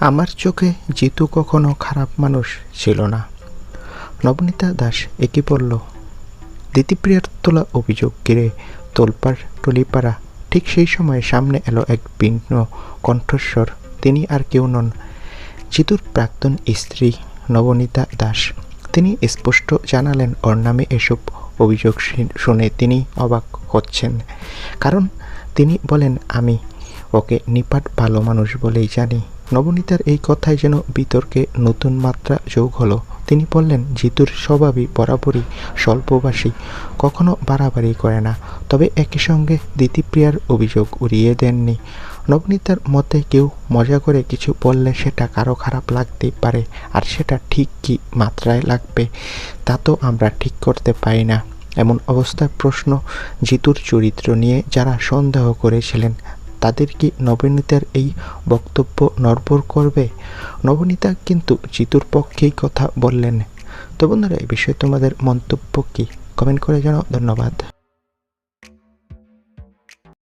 আমার চোখে জিতু কখনো খারাপ মানুষ ছিল না। নবনীতা দাস একই বলল, দিতিপ্রিয়ার তোলা অভিযোগ ঘিরে তোলপাড় টলিপাড়া ঠিক সেই সময় সামনে এলো এক ভিন্ন কণ্ঠস্বর। তিনি আর কেউ নন, জিতুর প্রাক্তন স্ত্রী নবনীতা দাস। তিনি স্পষ্ট জানালেন ওর নামে এসব অভিযোগ শুনে তিনি অবাক হচ্ছেন। কারণ তিনি বলেন, আমি ওকে নিপাট ভালো মানুষ বলেই জানি। নবনীতার এই কথায় যেন বিতর্কে নতুন মাত্রা যোগ হলো। তিনি বললেন, জিতুর স্বভাবই বরাবরই স্বল্পবাসী, কখনো বাড়াবাড়ি করে না। তবে একই সঙ্গে দিতিপ্রিয়ার অভিযোগ উড়িয়ে দেননি। নবনীতার মতে কেউ মজা করে কিছু বললে সেটা কারও খারাপ লাগতেই পারে, আর সেটা ঠিক কী মাত্রায় লাগবে, তা তো আমরা ঠিক করতে পারি না। এমন অবস্থায় প্রশ্ন জিতুর চরিত্র নিয়ে যারা সন্দেহ করেছিলেন তাদের কি নবনীতার এই বক্তব্য নর্ভর করবে? নবনীতা কিন্তু জিতুর পক্ষেই কথা বললেন। তো বন্ধুরা এই বিষয়ে তোমাদের মন্তব্য কি? কমেন্ট করে জানাও। ধন্যবাদ।